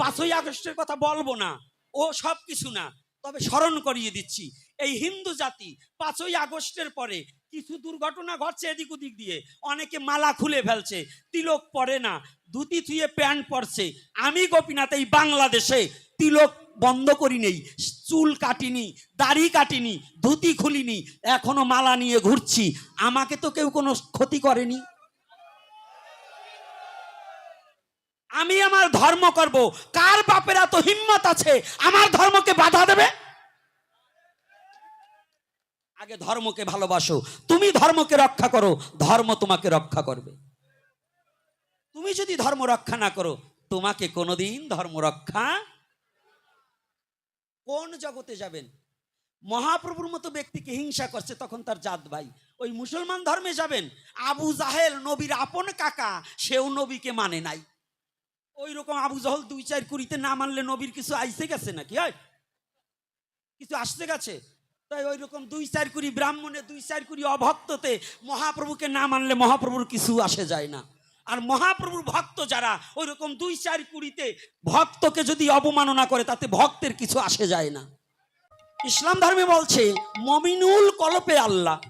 পাঁচই আগস্টের কথা বলব না। ও সব কিছু না। তবে স্মরণ করিয়ে দিচ্ছি, এই হিন্দু জাতি পাঁচই আগস্টের পরে কিছু দুর্ঘটনা ঘটছে এদিক ওদিক দিয়ে। অনেকে মালা খুলে ফেলছে, তিলক পরে না, ধুতি থুয়ে প্যান্ট পরছে। আমি গোপীনাথ, এই বাংলাদেশে তিলক বন্ধ করি নেই চুল কাটিনি, দাড়ি কাটিনি, ধুতি খুলিনি, এখনও মালা নিয়ে ঘুরছি। আমাকে তো কেউ কোনো ক্ষতি করেনি। আমি আমার ধর্ম করব। কার বাপের এত হিম্মত আছে? আমার ধর্মকে বাধা দেবে? আগে ধর্মকে ভালোবাসো। তুমি ধর্মকে রক্ষা করো। ধর্ম তোমাকে রক্ষা করবে। তুমি যদি ধর্ম রক্ষা না করো, তোমাকে কোনোদিন ধর্ম রক্ষা কোন জগতে যাবেন? মহাপ্রভুর মতো ব্যক্তিকে হিংসা করছে তখন তার জাত ভাই। ওই মুসলমান ধর্মে যাবেন? আবু জাহেল, নবীর আপন কাকা, সেও নবীকে মানে নাই। ওই রকম আবু জাহল দুই, চার কুড়িতে না মানলে নবীর কিছু আইসে গেছে নাকি? হয়। কিছু আসতে গেছে? তাই ওই রকম দুই, চার কুড়ি ব্রাহ্মণে, দুই, চার কুড়ি অভক্ততে মহাপ্রভুকে না মানলে মহাপ্রভুর কিছু আসে যায় না। আর মহাপ্রভুর ভক্ত যারা ওই রকম দুই, চার কুড়িতে ভক্তকে যদি অবমাননা করে, তাতে ভক্তের কিছু আসে যায় না। ইসলাম ধর্মে বলছে, মমিনুল কলপে আল্লাহ।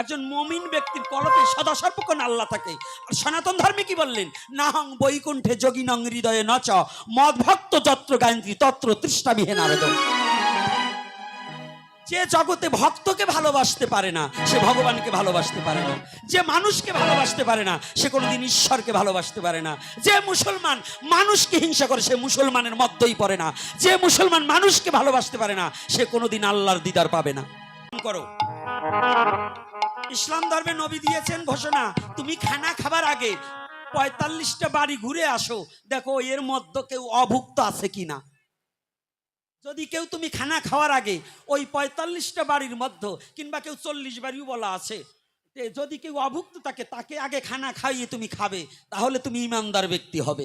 একজন মমিন ব্যক্তির কলপে সদা সর্বক্ষণ আল্লাহ থাকে আর সনাতন ধর্মে কি বললেন? নাহং বৈকুণ্ঠে যোগিনং হৃদয়ে নচ মদ ভক্ত যত্র গায়ন্ত্রী তত্র তৃষ্ণাবিহে নারদ যে জগতে ভক্তকে ভালোবাসতে পারে না, সে ভগবানকে ভালোবাসতে পারে না। যে মানুষকে ভালোবাসতে পারে না, সে কোনোদিন ঈশ্বরকে ভালোবাসতে পারে না। যে মুসলমান মানুষকে হিংসা করে, সে মুসলমানের মধ্যেই পড়ে না। যে মুসলমান মানুষকে ভালোবাসতে পারে না, সে কোনোদিন আল্লাহর দিদার পাবে না। করো। ইসলাম ধর্মে নবী দিয়েছেন ঘোষণা, তুমি খানা খাবার আগে পঁয়তাল্লিশটা বাড়ি ঘুরে আসো, দেখো এর মধ্যে কেউ অভুক্ত আছে কিনা। যদি কেউ তুমি খানা খাওয়ার আগে ওই পঁয়তাল্লিশটা বাড়ির মধ্যে কিংবা কেউ চল্লিশ বাড়িও বলা আছে যদি কেউ অভুক্ত থাকে, তাকে আগে খানা খাইয়ে তুমি খাবে, তাহলে তুমি ইমানদার ব্যক্তি হবে।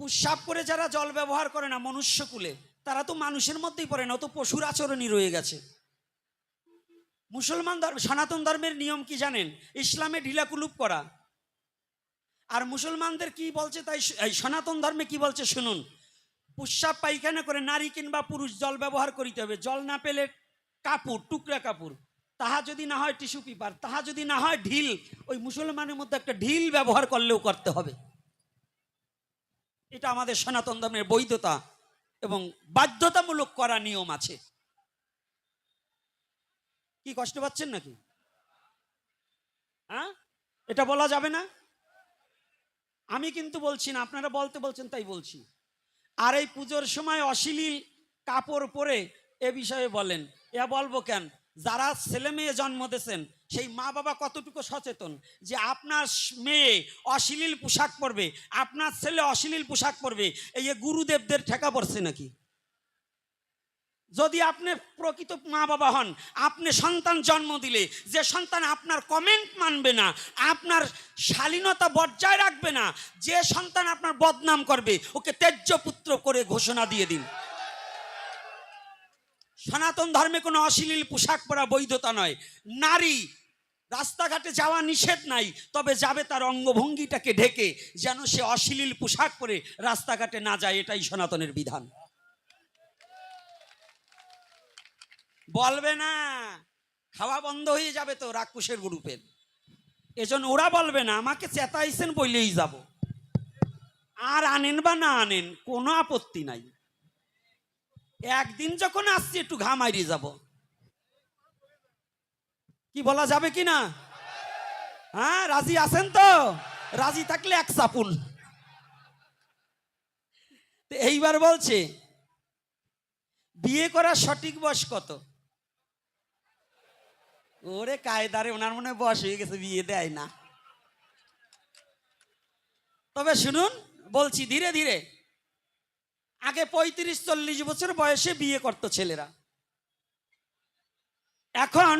পুষ্যাপ করে যারা জল ব্যবহার করে না মনুষ্যকুলে, তারা তো মানুষের মধ্যেই পড়ে না তো পশুর আচরণই রয়ে গেছে। মুসলমান ধর্ম, সনাতন ধর্মের নিয়ম কি জানেন? ইসলামে ঢিলাকুলুপ করা। আর মুসলমানদের কি বলছে তাই সনাতন ধর্মে কি বলছে শুনুন। পুষ্যাপ পায়খানা করে নারী কিংবা পুরুষ জল ব্যবহার করিতে হবে। জল না পেলে কাপড়, টুকরা কাপড়। তাহা যদি না হয় টিস্যু পেপার, তাহা যদি না হয় ঢিল, ওই মুসলমানের মধ্যে একটা ঢিল ব্যবহার করলেও করতে হবে। এটা আমাদের সনাতন ধর্মের বৈধতা এবং বাধ্যতামূলক করা নিয়ম আছে। কি কষ্ট পাচ্ছেন নাকি? হ্যাঁ? এটা বলা যাবে না? আমি কিন্তু বলছি না, আপনারা বলতে বলছেন, তাই বলছি। আর এই পুজোর সময় অশ্লীল কাপড় পরে এ বিষয়ে বলেন। এ বলব কেন? যারা ছেলে মেয়ে জন্ম দিয়েছেন, সেই মা বাবা কতটুকু সচেতন যে আপনার মেয়ে অশ্লীল পোশাক পরবে, আপনার ছেলে অশ্লীল পোশাক পরবে, এই গুরুদেবদের ঠেকা পড়ছে নাকি? যদি আপনি প্রকৃত মা বাবা হন, আপনি সন্তান জন্ম দিলে, যে সন্তান আপনার কমেন্ট মানবে না, আপনার শালীনতা বজায় রাখবে না, যে সন্তান আপনার বদনাম করবে, ওকে ত্যায্য পুত্র করে ঘোষণা দিয়ে দিন। সনাতন ধর্মে কোনো অশ্লীল পোশাক পরা বৈধতা নয়। নারী রাস্তাঘাটে যাওয়া নিষেধ নাই, তবে যাবে তার অঙ্গভঙ্গিটাকে ঢেকে, যেন সে অশ্লীল পোশাক পরে রাস্তাঘাটে না যায়, এটাই সনাতনের বিধান। বলবে না। খাওয়া বন্ধ হয়ে যাবে তো রাক্ষসের গ্রুপের। এজন্য ওরা বলবে না, আমাকে চেতাইছেন বললেই যাব। আর আনেন বা না আনেন, কোনো আপত্তি নাই। একদিন যখন আসছি, একটু ঘা মারিয়ে যাব। কি বলা যাবে কি না? হ্যাঁ রাজি আছেন তো? রাজি থাকলে এক চাপুন। তো এইবার বলছে, বিয়ে করার সঠিক বয়স কত? ওরে কায়দারে, ওনার মনে বয়স হয়ে গেছে, বিয়ে দেয় না। তবে শুনুন, বলছি ধীরে ধীরে, আগে পঁয়ত্রিশ চল্লিশ বছর বয়সে বিয়ে করতো ছেলেরা। এখন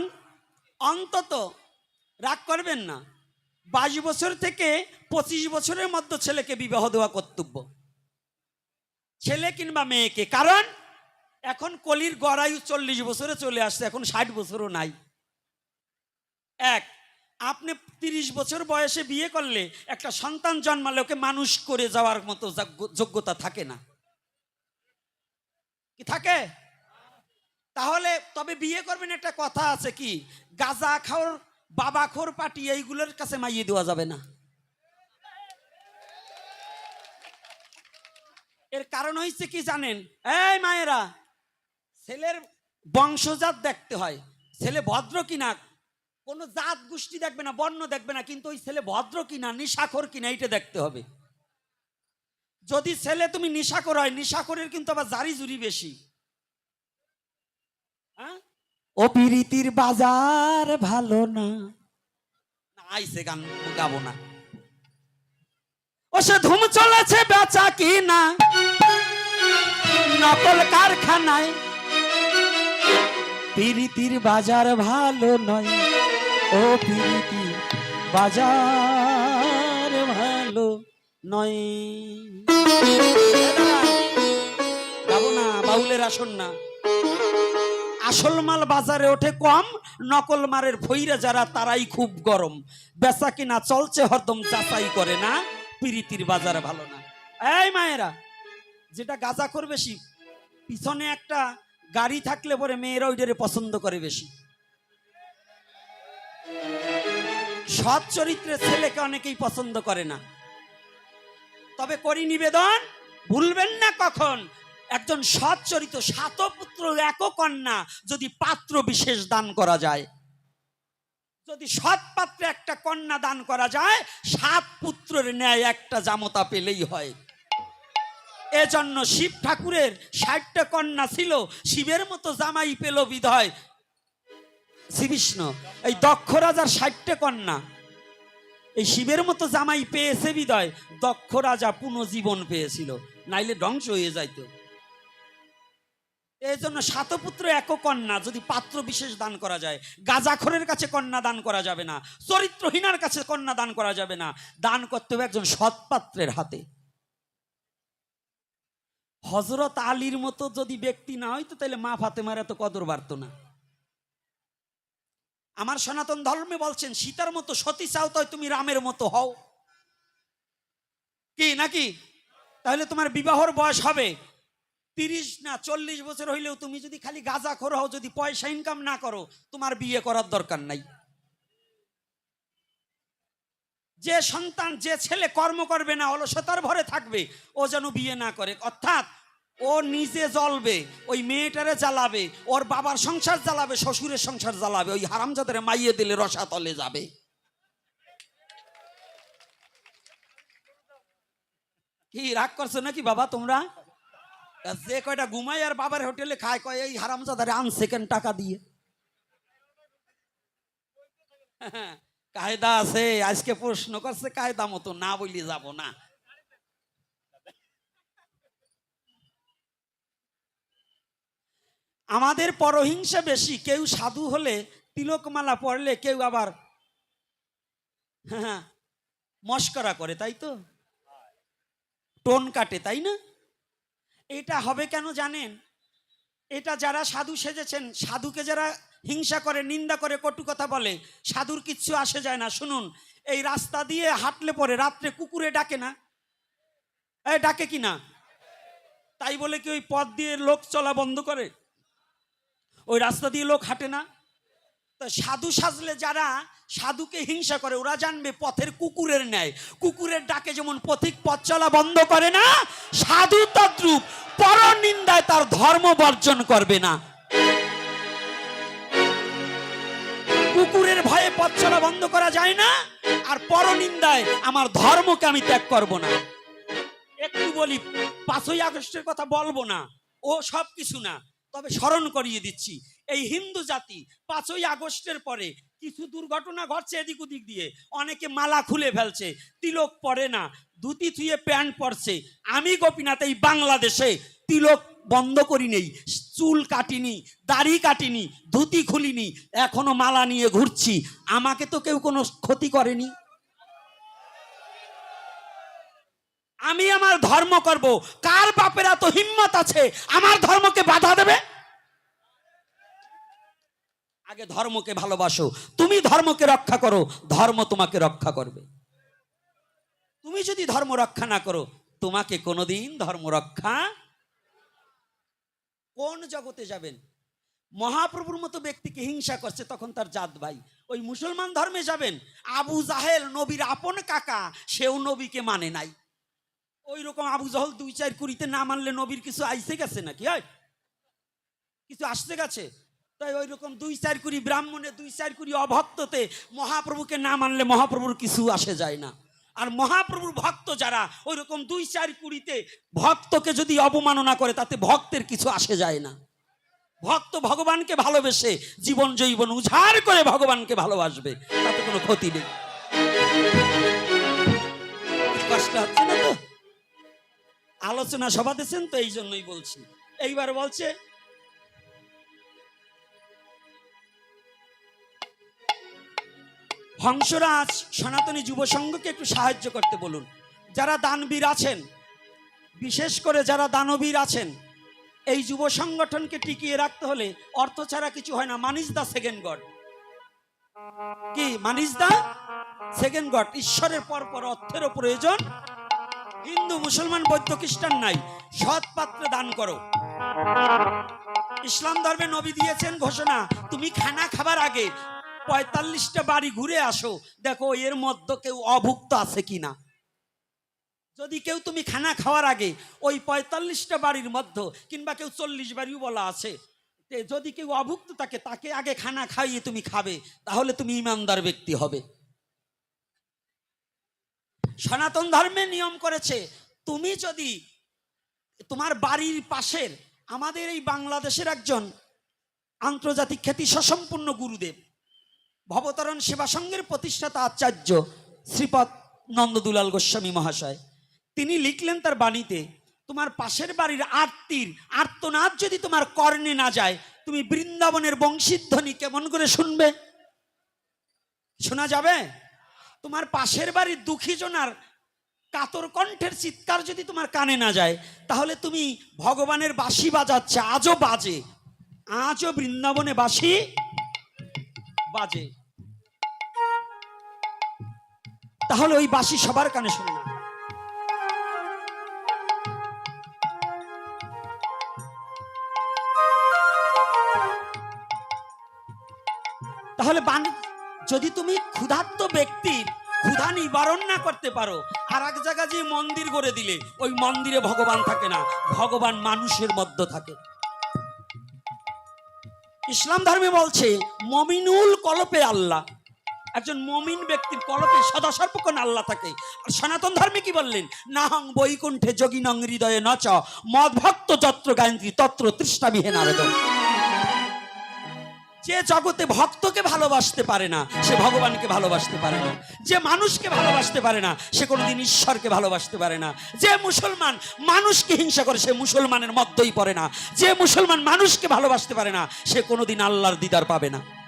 অন্তত, রাগ করবেন না, বাইশ বছর থেকে পঁচিশ বছরের মধ্যে ছেলেকে বিবাহ দেওয়া কর্তব্য। ছেলে কিংবা মেয়েকে, কারণ এখন কলির গড়ায়ু চল্লিশ বছরে চলে আসছে, এখন ষাট বছরও নাই। এক, আপনি তিরিশ বছর বয়সে বিয়ে করলে একটা সন্তান জন্মালে ওকে মানুষ করে যাওয়ার মতো যোগ্য- যোগ্যতা থাকে না। কি থাকে? তাহলে তবে বিয়ে করবেন একটা কথা আছে কি? গাজা খাওয়ার বাবা খোর পাটি এইগুলোর কাছে মাইয়ে দেওয়া যাবে না। এর কারণ হয়েছে কি জানেন? এই মায়েরা, ছেলের বংশজাত দেখতে হয়। ছেলে ভদ্র কিনা কোনো জাত গোষ্ঠী দেখবে না, বর্ণ দেখবে না, কিন্তু ওই ছেলে ভদ্র কিনা, নিশাখর কিনা, এইটা দেখতে হবে। যদি ছেলে তুমি নিশাখর হয়, নিশাখরের কিন্তু আবার জারি জুরি বেশি। হ্যাঁ? ও পিরিতির বাজার ভালো না। আইসে গান গাবো না। ও সে ধুম চলেছে বেচা কি না নকল কারখানায়। পিরিতির বাজার ভালো নয়। ও পিরিতি, বাজার ভালো নয়। না, বাউলের আসন না। আসল মাল বাজারে ওঠে কম, নকল মারের ফইরা যারা তারাই খুব গরম। বেচা কিনা চলছে হরদম, যাচাই করে না, পিরিতির বাজার ভালো না। এই মায়েরা, যেটা গাজা করবে বেশি পিছনে একটা গাড়ি থাকলে পরে মেয়েরা ওইটারে পছন্দ করে বেশি। সৎ চরিত্রের ছেলেকে অনেকেই পছন্দ করে না। তবে করি নিবেদন, ভুলবেন না কখন? একজন সৎ চরিত্র সাত পুত্র এক কন্যা যদি পাত্র বিশেষ দান করা যায়। যদি সৎ পাত্রে একটা কন্যা দান করা যায়, সাত পুত্রের ন্যায় একটা জামতা পেলেই হয়। এজন্য শিব ঠাকুরের ষাটটা কন্যা ছিল, শিবের মতো জামাই পেল বিধয় শ্রীকৃষ্ণ এই দক্ষ রাজার ষাটটা কন্যা, এই শিবের মতো জামাই পেয়েছে বিদয়, দক্ষ রাজা পুনর্জীবন পেয়েছিল, নাইলে ধ্বংস হয়ে যাইত। এই জন্য সাতপুত্র এক কন্যা যদি পাত্র বিশেষ দান করা যায়, গাজাখরের কাছে কন্যা দান করা যাবে না, চরিত্রহীনার কাছে কন্যা দান করা যাবে না, দান করতে হবে একজন সৎপাত্রের হাতে। হজরত আলীর মতো যদি ব্যক্তি না হইতো তাহলে মা ফাতেমার এত কদর বাড়ত না। আমার সনাতন ধর্মে বলছেন, সীতার মতো সতী চাও তাই তুমি রামের মতো হও। কি, নাকি? তাহলে তোমার বিবাহর বয়স হবে। তিরিশ না চল্লিশ বছর হইলেও তুমি যদি খালি গাঁজা খোর যদি পয়সা ইনকাম না করো, তোমার বিয়ে করার দরকার নাই। যে সন্তান, যে ছেলে কর্ম করবে না, অলসতার ভরে থাকবে, ও যেন বিয়ে না করে। অর্থাৎ ও নিজে জ্বলবে, ওই মেয়েটারে জ্বালাবে, ওর বাবার সংসার জ্বালাবে, শ্বশুরের সংসার জ্বালাবে, ওই হারামজাদের মাইয়ে দিলে রসাতলে যাবে। কি রাগ করছ নাকি বাবা তোমরা? যে কয়টা ঘুমাই আর বাবার হোটেলে খায়, কয় এই হারামজাদারে আন সেকেন্ড টাকা দিয়ে। কায়দা আছে, আজকে প্রশ্ন করছে, কায়দা মতো না বলি যাব না। আমাদের পরহিংসা বেশি, কেউ সাধু হলে তিলকমালা পড়লে কেউ আবার হ্যাঁ মস্করা করে, তাই তো? টোন কাটে, তাই না? এটা হবে কেন জানেন? এটা যারা সাধু সেজেছেন, সাধুকে যারা হিংসা করে, নিন্দা করে, কটু কথা বলে। সাধুর কিচ্ছু আসে যায় না। শুনুন, এই রাস্তা দিয়ে হাঁটলে পরে রাত্রে কুকুরে ডাকে না? এ, ডাকে কি না? তাই বলে কি ওই পথ দিয়ে লোক চলা বন্ধ করে? ওই রাস্তা দিয়ে লোক হাঁটে না? তো সাধু সাজলে যারা, সাধুকে হিংসা করে, ওরা জানবে পথের কুকুরের ন্যায়। কুকুরের ডাকে যেমন পথিক পথ চলা বন্ধ করে না, সাধু তদ্রুপ পর নিন্দায় তার ধর্ম বর্জন করবে না। কুকুরের ভয়ে পথ চলা বন্ধ করা যায় না, আর পর নিন্দায় আমার ধর্মকে আমি ত্যাগ করব না। একটু বলি, পাঁচই আগস্টের কথা বলব না, ও সব কিছু না, তবে স্মরণ করিয়ে দিচ্ছি, এই হিন্দু জাতি পাঁচই আগস্টের পরে কিছু দুর্ঘটনা ঘটছে এদিক ওদিক দিয়ে, অনেকে মালা খুলে ফেলছে, তিলক পরে না, ধুতি থুয়ে প্যান্ট পরছে, আমি গোপীনাথ এই বাংলাদেশে তিলক বন্ধ করি নেই চুল কাটিনি, দাড়ি কাটিনি, ধুতি খুলিনি, এখনও মালা নিয়ে ঘুরছি। আমাকে তো কেউ কোনো ক্ষতি করেনি। আমি আমার ধর্ম করব, কার বাপের এত হিম্মত আছে? আমার ধর্মকে বাধা দেবে? আগে ধর্মকে ভালোবাসো, তুমি ধর্মকে রক্ষা করো, ধর্ম তোমাকে রক্ষা করবে। তুমি যদি ধর্ম রক্ষা না করো, তোমাকে কোনোদিন ধর্ম রক্ষা কোন জগতে যাবেন? মহাপ্রভুর মতো ব্যক্তিকে হিংসা করছে তখন তার জাত ভাই। ওই মুসলমান ধর্মে যাবেন? আবু জাহেল, নবীর আপন কাকা, সেও নবীকে মানে নাই। ওই রকম আবু জাহল দুই চার কুড়িতে না মানলে নবীর কিছু আইসে গেছে নাকি? হয় কিছু আসতে গেছে? তাই ওই রকম দুই চার কুড়ি ব্রাহ্মণে, দুই চার কুড়ি অভক্ততে মহাপ্রভুকে না মানলে মহাপ্রভুর কিছু আসে যায় না। আর মহাপ্রভুর ভক্ত যারা ওই রকম দুই চার কুড়িতে ভক্তকে যদি অবমাননা করে, তাতে ভক্তের কিছু আসে যায় না। ভক্ত ভগবানকে ভালোবেসে জীবন জৈবন উজাড় করে ভগবানকে ভালোবাসবে, তাতে কোনো ক্ষতি নেই। আলোচনা সভা দিয়েছেন তো, এই জন্যই বলছি। এইবার বলছে হংসরাজ সনাতনী যুব সংঘকে একটু সাহায্য করতে বলুন। যারা দানবীর আছেন, বিশেষ করে যারা দানবীর আছেন, এই যুব সংগঠনকে টিকিয়ে রাখতে হলে অর্থ ছাড়া কিছু হয় না। মানিস দা সেকেন্ড গড কি মানিস দা সেকেন্ড গড ঈশ্বরের পর পর অর্থেরও প্রয়োজন। হিন্দু, মুসলমান, বৌদ্ধ, খ্রিস্টান নাই। সৎ পাত্রে দান করো। ইসলাম ধর্মে নবী দিয়েছেন ঘোষণা, তুমি খানা খাবার আগে পঁয়তাল্লিশটা বাড়ি ঘুরে আসো। দেখো, এর মধ্যে কেউ অভুক্ত আছে কিনা? যদি কেউ তুমি খানা খাওয়ার আগে ওই পঁয়তাল্লিশটা বাড়ির মধ্যে কিংবা কেউ চল্লিশ বাড়িও বলা আছে যদি কেউ অভুক্ত থাকে, তাকে আগে খানা খাইয়ে তুমি খাবে, তাহলে তুমি ইমানদার ব্যক্তি হবে। সনাতন ধর্মে নিয়ম করেছে, তুমি যদি তোমার বাড়ির পাশের, আমাদের এই বাংলাদেশের একজন আন্তর্জাতিক খ্যাতি সসম্পূর্ণ গুরুদেব ভবতরণ সেবা সংঘের প্রতিষ্ঠাতা আচার্য শ্রীপদ নন্দদুলাল গোস্বামী মহাশয়। তিনি লিখলেন তার বাণীতে, তোমার পাশের বাড়ির আরতির আর্তনাদ যদি তোমার কর্ণে না যায়, তুমি বৃন্দাবনের বংশীধ্বনি কেমন করে শুনবে? শোনা যাবে? তোমার পাশের বাড়ির দুঃখী জনার কাতর কণ্ঠের চিৎকার যদি তোমার কানে না যায়, তাহলে তুমি ভগবানের বাঁশি বাজাচ্ছে, আজও বাজে। আজও বৃন্দাবনে বাঁশি বাজে। তাহলে ওই বাঁশি সবার কানে শোনে না। তাহলে যদি তুমি ক্ষুধার্ত ব্যক্তির ক্ষুধা নিবারণ না করতে পারো আর এক জায়গা যে মন্দির গড়ে দিলে, ওই মন্দিরে ভগবান থাকে না। ভগবান মানুষের মধ্যে থাকে। ইসলাম ধর্মে বলছে, মমিনুল কলপে আল্লাহ। একজন মমিন ব্যক্তির কলপে সদা সর্বক্ষণ আল্লাহ থাকে। আর সনাতন ধর্মে কি বললেন? নাহং বৈকুণ্ঠে যোগী নং হৃদয়ে নচ, মদভক্ত যত্র গায়ন্ত্রী তত্র তৃষ্ণাবিহে নারদ যে জগতে ভক্তকে ভালোবাসতে পারে না, সে ভগবানকে ভালোবাসতে পারে না। যে মানুষকে ভালোবাসতে পারে না, সে কোনোদিন ঈশ্বরকে ভালোবাসতে পারে না। যে মুসলমান মানুষকে হিংসা করে, সে মুসলমানের মধ্যেই পড়ে না। যে মুসলমান মানুষকে ভালোবাসতে পারে না, সে কোনোদিন আল্লাহর দিদার পাবে না।